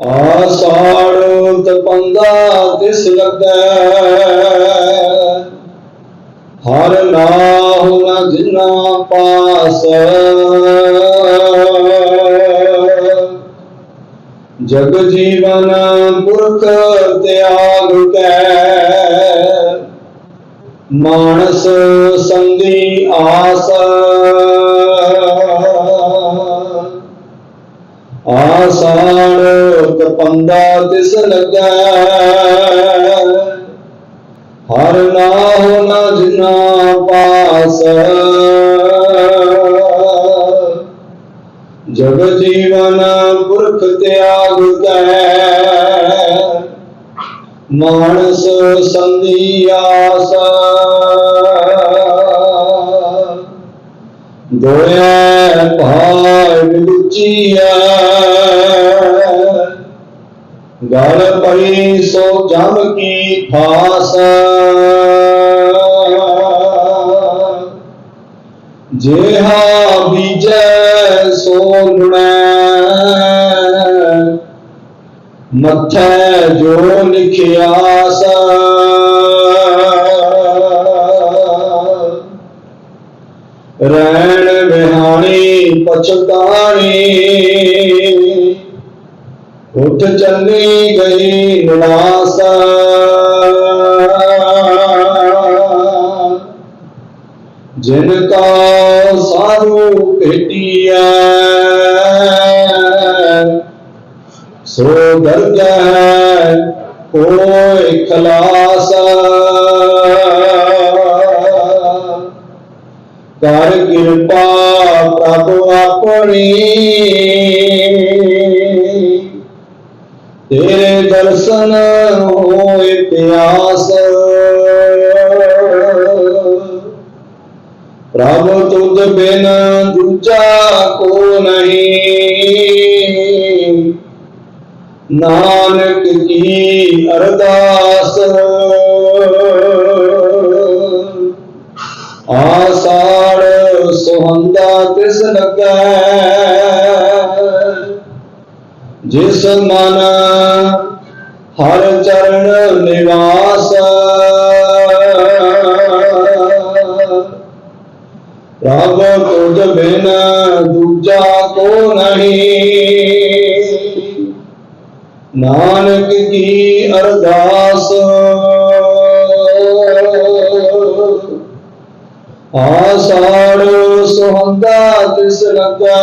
ਆਸਾੜ ਤਪੰਦਾ ਤਿਸ ਲੱਗੈ। ਹਰ ਨਾਹੁ ਨ ਜਿਨਾ ਪਾਸ। ਜਗ ਜੀਵਨ ਪੁਰਖ ਤਿਆਗ ਕੈ। ਮਾਨਸ ਸੰਗੀ ਆਸ। ਆਸਾਨ ਕਪੰਦਾ ਤਿਸ ਲੱਗਾ। ਹਰ ਨਾਹੁ ਨ ਜਿਨਾ ਪਾਸ। ਜਗ ਜੀਵਨ ਪੁਰਖ ਤਿਆਗ ਕੈ, ਮਾਨਸ ਸੰਗੀ ਆਸ। ਦੋਇ ਭਾਗ ਲੁਚੀਐ। गणपति सो जम की फास जेहा विजय सो लुण। मथे जो लिखियास रैन बिहानी पछताणी ਉੱਠ ਚੱਲੀ ਗਈ ਨਿਵਾਸ। ਜਿਨ ਕਾ ਸਾਰੂ ਭੇਟੀਐ, ਸੋ ਦਰਗਹਿ ਕੋਈ ਖਲਾਸ। ਕਰ ਕਿਰਪਾ ਪ੍ਰਭ ਆਪਣੀ। ਤੇਰੇ ਦਰਸ਼ਨ ਹੋਏ ਪਿਆਸ। ਪ੍ਰਭ ਤੁਧ ਬਿਨ ਦੂਜਾ ਕੋ ਨਹੀਂ। ਨਾਨਕ ਕੀ ਅਰਦਾਸ। ਆਸਾੜ ਸੁਹੰਦਾ ਤਿਸ ਲੱਗੈ ਜਿਸ ਮਨ, ਹਰ ਚਰਨ ਨਿਵਾਸ। ਪ੍ਰਭ ਤੁਧ ਬਿਨ ਦੂਜਾ ਕੋ ਨਹੀਂ। ਨਾਨਕ ਕੀ ਅਰਦਾਸ। ਆਸਾੜ ਸੁਹੰਦਾ ਤਿਸ ਲੱਗੈ